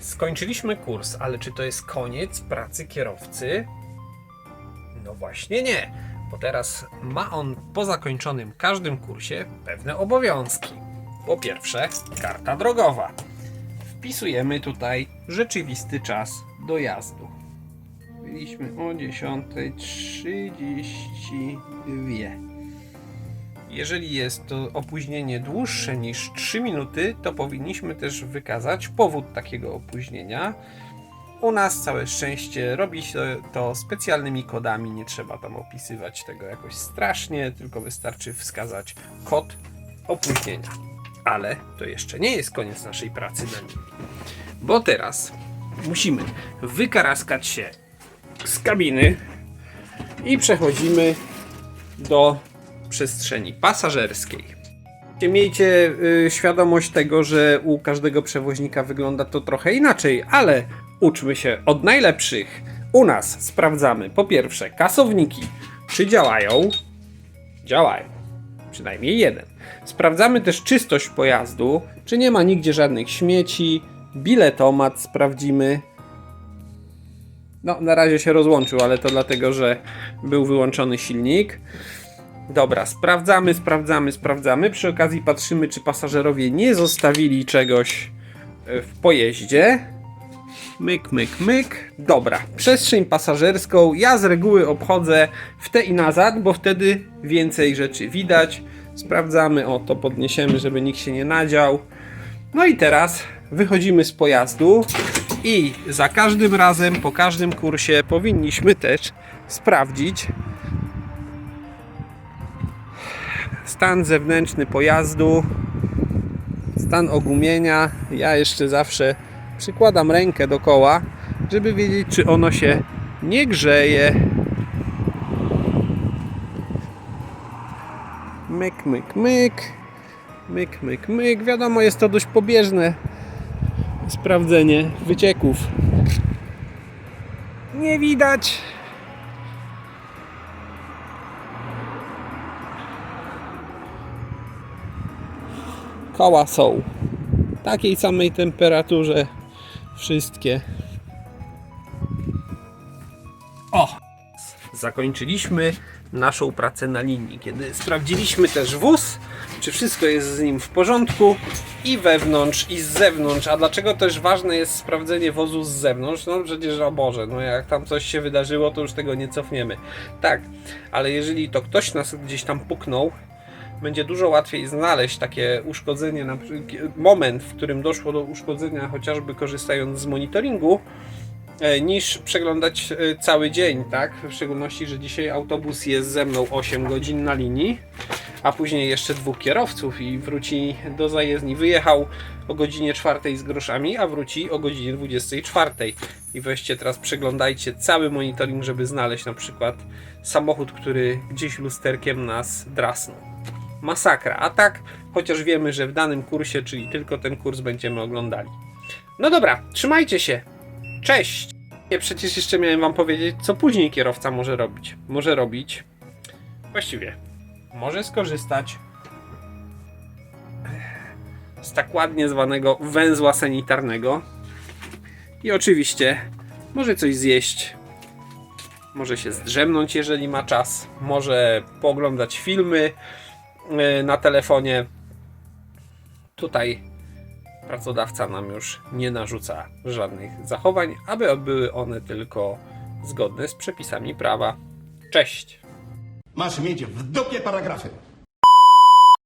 Skończyliśmy kurs, ale czy to jest koniec pracy kierowcy? No właśnie nie, bo teraz ma on po zakończonym każdym kursie pewne obowiązki. Po pierwsze, karta drogowa. Wpisujemy tutaj rzeczywisty czas dojazdu. Byliśmy o 10.32. Jeżeli jest to opóźnienie dłuższe niż 3 minuty, to powinniśmy też wykazać powód takiego opóźnienia. U nas całe szczęście robi się to specjalnymi kodami, nie trzeba tam opisywać tego jakoś strasznie, tylko wystarczy wskazać kod opóźnienia. Ale to jeszcze nie jest koniec naszej pracy na nim. Bo teraz musimy wykaraskać się z kabiny i przechodzimy do przestrzeni pasażerskiej. Miejcie y, świadomość tego, że u każdego przewoźnika wygląda to trochę inaczej, ale uczmy się od najlepszych. U nas sprawdzamy po pierwsze kasowniki, czy działają. Działają. Przynajmniej jeden. Sprawdzamy też czystość pojazdu, czy nie ma nigdzie żadnych śmieci. Biletomat sprawdzimy. No, na razie się rozłączył, ale to dlatego, że był wyłączony silnik. Dobra, sprawdzamy, sprawdzamy, sprawdzamy. Przy okazji patrzymy, czy pasażerowie nie zostawili czegoś e, w pojeździe. Myk, myk, myk. Dobra, przestrzeń pasażerską ja z reguły obchodzę w te i nazad, bo wtedy więcej rzeczy widać. Sprawdzamy, o to podniesiemy, żeby nikt się nie nadział. No i teraz wychodzimy z pojazdu i za każdym razem, po każdym kursie powinniśmy też sprawdzić, stan zewnętrzny pojazdu, stan ogumienia. Ja jeszcze zawsze przykładam rękę do koła, żeby wiedzieć, czy ono się nie grzeje. Myk, myk, myk. Myk, myk, myk. Wiadomo, jest to dość pobieżne sprawdzenie wycieków. Nie widać. Koła są w takiej samej temperaturze wszystkie. O! Zakończyliśmy naszą pracę na linii, kiedy sprawdziliśmy też wóz, czy wszystko jest z nim w porządku i wewnątrz i z zewnątrz. A dlaczego też ważne jest sprawdzenie wozu z zewnątrz? No przecież o Boże, no jak tam coś się wydarzyło, to już tego nie cofniemy. Tak, ale jeżeli to ktoś nas gdzieś tam puknął, będzie dużo łatwiej znaleźć takie uszkodzenie, moment, w którym doszło do uszkodzenia, chociażby korzystając z monitoringu, e, niż przeglądać e, cały dzień, tak? W szczególności, że dzisiaj autobus jest ze mną 8 godzin na linii, a później jeszcze dwóch kierowców i wróci do zajezdni. Wyjechał o godzinie 4 z groszami, a wróci o godzinie 24. I weźcie teraz przeglądajcie cały monitoring, żeby znaleźć na przykład samochód, który gdzieś lusterkiem nas drasnął masakra. A tak, chociaż wiemy, że w danym kursie, czyli tylko ten kurs będziemy oglądali. No dobra, trzymajcie się. Cześć! Nie, przecież jeszcze miałem wam powiedzieć, co później kierowca może robić. Może robić. Właściwie, może skorzystać z tak ładnie zwanego węzła sanitarnego. I oczywiście może coś zjeść. Może się zdrzemnąć, jeżeli ma czas. Może pooglądać filmy na telefonie. Tutaj pracodawca nam już nie narzuca żadnych zachowań, aby były one tylko zgodne z przepisami prawa. Cześć! Masz mieć w dupie paragrafy.